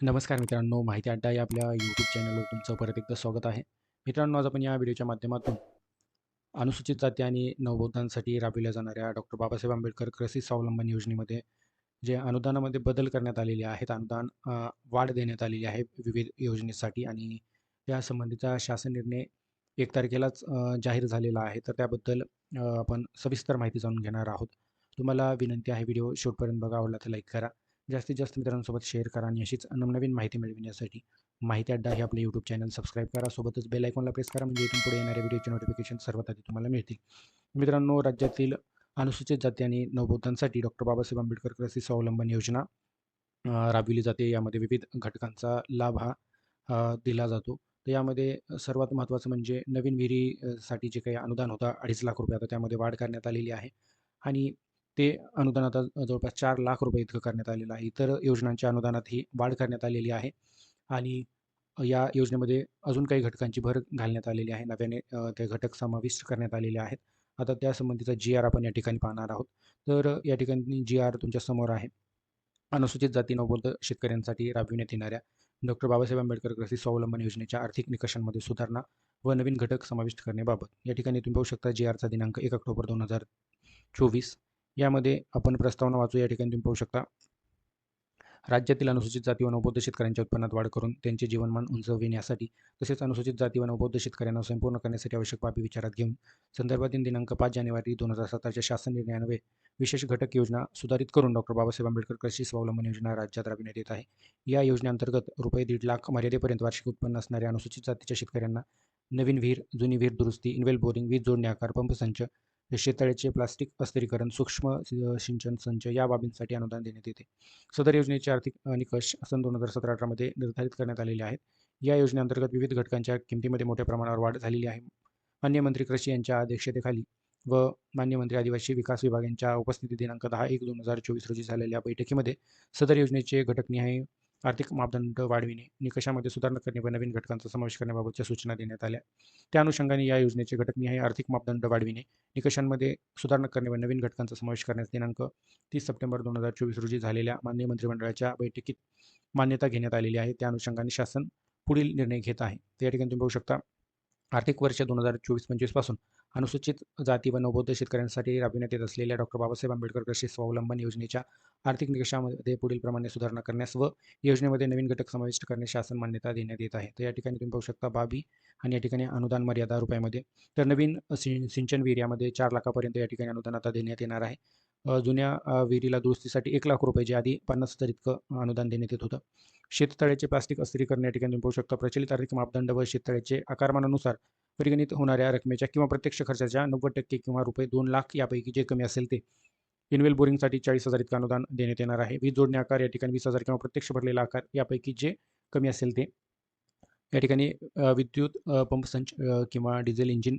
नमस्कार मित्रांनो, माहिती अड्डा या आपल्या यूट्यूब चॅनलवर तुमचं परत एकदा स्वागत आहे. मित्रांनो, आज आपण या व्हिडिओच्या माध्यमातून अनुसूचित जाती आणि नवबौद्धांसाठी राबविल्या जाणाऱ्या डॉक्टर बाबासाहेब आंबेडकर कृषी स्वावलंबन योजनेमध्ये जे अनुदानामध्ये बदल करण्यात आलेले आहेत, अनुदान वाढ देण्यात आलेली आहे विविध योजनेसाठी आणि या संबंधीचा शासन निर्णय एक तारखेलाच जाहीर झालेला आहे. तर त्याबद्दल आपण सविस्तर माहिती जाणून घेणार आहोत. तुम्हाला विनंती आहे व्हिडिओ शेवटपर्यंत बघा, आवडला तर लाईक करा. जास्तीत जास्त मित्रांसोबत शेअर करा आणि अशीच नवनवीन माहिती मिळविण्यासाठी माहिती अड्डा हे आपले यूट्यूब चॅनल सबस्क्राईब करा. सोबतच बेल आयकॉनला प्रेस करा म्हणजे इथून पुढे येणाऱ्या व्हिडिओचे नोटिफिकेशन सर्वात आधी तुम्हाला मिळतील. मित्रांनो, राज्यातील अनुसूचित जाती आणि नवबौद्धांसाठी डॉक्टर बाबासाहेब आंबेडकर कृषी स्वावलंबन योजना राबविली जाते. यामध्ये विविध घटकांचा लाभ हा दिला जातो. तर यामध्ये सर्वात महत्त्वाचं म्हणजे नवीन विहिरीसाठी जे काही अनुदान होतं ₹2.5 लाख आता त्यामध्ये वाढ करण्यात आलेली आहे आणि ते अनुदान आता जवळपास चार लाख रुपये इतकं करण्यात आलेलं आहे. इतर योजनांच्या अनुदानातही वाढ करण्यात आलेली आहे आणि या योजनेमध्ये अजून काही घटकांची भर घालण्यात आलेली आहे. नव्याने ते घटक समाविष्ट करण्यात आलेले आहेत. आता त्यासंबंधीचा जी-आर आपण या ठिकाणी पाहणार आहोत. तर या ठिकाणी जी-आर तुमच्यासमोर आहे. अनुसूचित जाती नवबोध शेतकऱ्यांसाठी राबविण्यात येणाऱ्या डॉक्टर बाबासाहेब आंबेडकर कृषी स्वावलंबन योजनेच्या आर्थिक निकषांमध्ये सुधारणा व नवीन घटक समाविष्ट करण्याबाबत. या ठिकाणी तुम्ही पाहू शकता जी-आरचा दिनांक एक ऑक्टोबर 2024 यामध्ये आपण प्रस्तावना वाचू. या ठिकाणी तुम्ही पाहू शकता. राज्यातील अनुसूचित जाती व नवबौद्ध शेतकऱ्यांच्या उत्पन्नात वाढ करून त्यांचे जीवनमान उंचविण्यासाठी तसेच अनुसूचित जाती व नवबौद्ध शेतकऱ्यांना संपूर्ण करण्यासाठी आवश्यक बाबी विचारात घेऊन संदर्भातील दिनांक पाच जानेवारी दोन हजार सतराच्या शासन निर्णयान्वये विशेष घटक योजना सुधारित करून डॉक्टर बाबासाहेब आंबेडकर कृषी स्वावलंबन योजना राज्यात राबविण्यात येत आहे. या योजनेअंतर्गत रुपये दीड लाख मर्यादेपर्यंत वार्षिक उत्पन्न असणाऱ्या अनुसूचित जातीच्या शेतकऱ्यांना नवीन विहीर, जुनी विहीर दुरुस्ती, इनवेल बोरिंग, वीज जोडणी आकार, पंपसंच, शेततळ्याचे प्लास्टिक अस्तरीकरण सूक्ष्म सिंचन संच या बाबींसाठी अनुदान देण्यात येते. सदर योजनेचे आर्थिक निकष सन दोन हजार सतरा अठरामध्ये निर्धारित करण्यात आलेले आहेत. या योजनेअंतर्गत विविध घटकांच्या किमतीमध्ये मोठ्या प्रमाणावर वाढ झालेली आहे. माननीय मंत्री कृषी यांच्या अध्यक्षतेखाली व मान्य मंत्री आदिवासी विकास विभाग यांच्या उपस्थिती दिनांक 10/1/2024 रोजी झालेल्या बैठकीमध्ये सदर योजनेचे घटकनिहाय आर्थिक मापदंड वाढविणे, निकषामध्ये सुधारणा करणे व नवीन घटकांचा समावेश करण्याबाबतच्या सूचना देण्यात आल्या. त्या अनुषंगाने या योजनेचे घटकनिहाय आर्थिक मापदंड वाढविणे, निकषांमध्ये सुधारणा करणे व नवीन घटकांचा समावेश करण्यास दिनांक तीस सप्टेंबर 2024 रोजी झालेल्या माननीय मंत्रिमंडळाच्या बैठकीत मान्यता घेण्यात आलेली आहे. त्या अनुषंगाने शासन पुढील निर्णय घेत आहे. त्या या ठिकाणी तुम्ही पाहू शकता. आर्थिक वर्ष 2024-25 पासून अनुसूचित जाती व नवबौद्ध शेतकऱ्यांसाठी राबविण्यात येत असलेल्या डॉक्टर बाबासाहेब आंबेडकर कृषी स्वावलंबन योजनेच्या आर्थिक निकषामध्ये पुढीलप्रमाणे सुधारणा करण्यास व योजनेमध्ये नवीन घटक समाविष्ट करण्यास शासन मान्यता देण्यात येत आहे. तर या ठिकाणी तुम्ही पाहू शकता बाबी आणि या ठिकाणी अनुदान मर्यादा रुपयामध्ये. तर नवीन सिंचन विहीर यामध्ये 4 लाखापर्यंत या ठिकाणी अनुदान आता देण्यात येणार आहे. जुन्या विहिरीला दुरुस्तीसाठी ₹1,00,000 जे आधी 50,000 इतकं अनुदान देण्यात येत होतं. शेततळ्याचे प्लास्टिक अस्थिरीकरण या ठिकाणी पाहू शकता. प्रचलित आर्थिक मापदंड व शेततळ्याचे आकारमानानुसार परिगणित होणाऱ्या रकमेच्या किंवा प्रत्यक्ष खर्चाच्या 90% किंवा रुपये दोन लाख यापैकी जे कमी असेल ते. इनवेल बोरिंगसाठी चाळीस हजार इतकं अनुदान देण्यात येणार आहे. वीज जोडणी आकार या ठिकाणी वीस हजार किंवा प्रत्यक्ष भरलेला आकार यापैकी जे कमी असेल ते. या ठिकाणी विद्युत पंप पंपसंच किंवा डिझेल इंजिन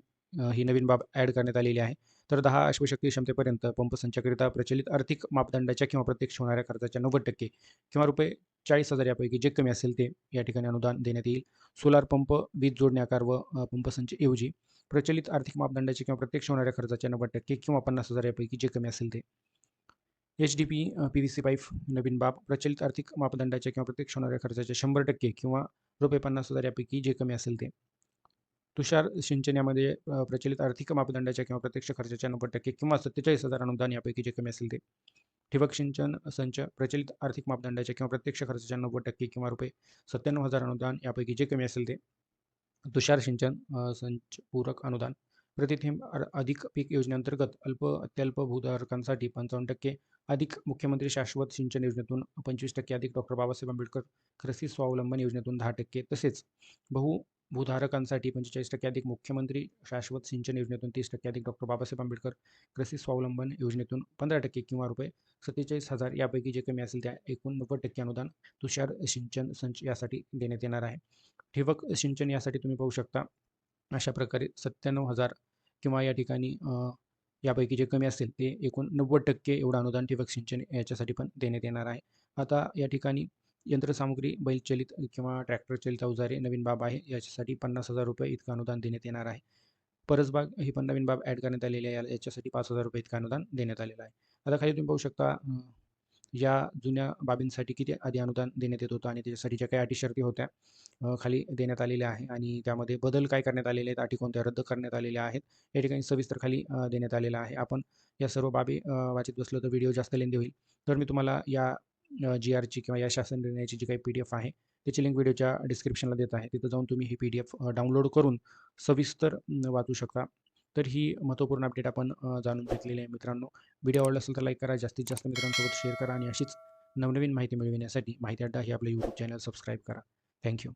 ही नवीन बाब ॲड करण्यात आलेली आहे. तर दहा अश्वशक्ती क्षमतेपर्यंत पंपसंचाकरिता प्रचलित आर्थिक मापदंडाच्या किंवा प्रत्यक्ष होणाऱ्या खर्चाच्या 90% किंवा रुपये चाळीस हजार यापैकी जे कमी असेल ते या ठिकाणी अनुदान देण्यात येईल. सोलार पंप, वीज जोडणी आकार व पंप पंपसंच प्रचलित आर्थिक मापदंडाचे किंवा प्रत्यक्ष होणाऱ्या खर्चाच्या 90% किंवा 50,000 यापैकी जे कमी असेल ते. एच-डी-पी पी-व्ही-सी पाईप नवीन बाब प्रचलित आर्थिक मापदंडाच्या किंवा प्रत्यक्ष होणाऱ्या खर्चाच्या 100% किंवा रुपये 50,000 यापैकी जे कमी असेल ते. तुषार सिंचन यामध्ये प्रचलित आर्थिक मापदंडाच्या किंवा प्रत्यक्ष खर्चाच्या 90% किंवा 47,000 अनुदान यापैकी जे कमी असेल ते. ठिबक सिंचन संच प्रचलित आर्थिक मापदंडाच्या किंवा प्रत्यक्ष खर्चाच्या 90% किंवा रुपये 97,000 अनुदान यापैकी जे कमी असेल ते. तुषार सिंचन संच पूरक अनुदान प्रतिथेंब अधिक पीक योजनेअंतर्गत अल्प अत्यल्प भूधारकांसाठी 55% अधिक मुख्यमंत्री शाश्वत सिंचन योजनेतून 25% अधिक डॉक्टर बाबासाहेब आंबेडकर कृषी स्वावलंबन योजनेतून 10% तसेच बहु भूधारकांसाठी 45% अधिक मुख्यमंत्री शाश्वत सिंचन योजनेतून 30% अधिक डॉक्टर बाबासाहेब आंबेडकर कृषी स्वावलंबन योजनेतून 15% किंवा रुपये 47,000 यापैकी जे कमी असेल त्या एकूण 90% अनुदान तुषार सिंचन संच यासाठी देण्यात येणार आहे. ठिबक सिंचन यासाठी तुम्ही पाहू शकता. अशा प्रकारे 97,000 किंवा या ठिकाणी यापैकी जे कमी असेल ते एकूण 90% एवढं अनुदान ठिबक सिंचन याच्यासाठी पण देण्यात येणार आहे. आता या ठिकाणी यंत्रसामुग्री, बैलचलित किंवा ट्रॅक्टर चालित अवजारे नवीन बाब आहे. याच्यासाठी ₹50,000 इतकं अनुदान देण्यात येणार आहे. परसबाग ही पण नवीन बाब ॲड करण्यात आलेली आहे. याच्यासाठी ₹5,000 इतकं अनुदान देण्यात आलेलं आहे. आता खाली तुम्ही पाहू शकता या जुन्या बाबींसाठी किती आधी अनुदान देण्यात येत होतं आणि त्याच्यासाठी ज्या काही अटी शर्ती होत्या खाली देण्यात आलेल्या आहे आणि त्यामध्ये बदल काय करण्यात आलेले आहेत अटी कोणत्या रद्द करण्यात आलेल्या आहेत या ठिकाणी सविस्तर खाली देण्यात आलेलं आहे आपण या सर्व बाबी वाचित वाचत बसलो तर व्हिडिओ जास्त लेंदी होईल तर मी तुम्हाला या जी आरची किंवा या शासन निर्णयाची जी काही पी डी एफ आहे त्याची लिंक व्हिडिओच्या डिस्क्रिप्शनला देत आहे. तिथं जाऊन तुम्ही ही पी डी एफ डाउनलोड करून सविस्तर वाचू शकता. तर ही महत्त्वपूर्ण अपडेट आपण जाणून घेतलेली आहे मित्रांनो. व्हिडिओ आवडला असेल तर लाईक करा. जास्तीत जास्त मित्रांसोबत शेअर करा आणि अशीच नवनवीन माहिती मिळविण्यासाठी माहिती अड्डा हे आपलं यूट्यूब चॅनल सबस्क्राईब करा. Thank you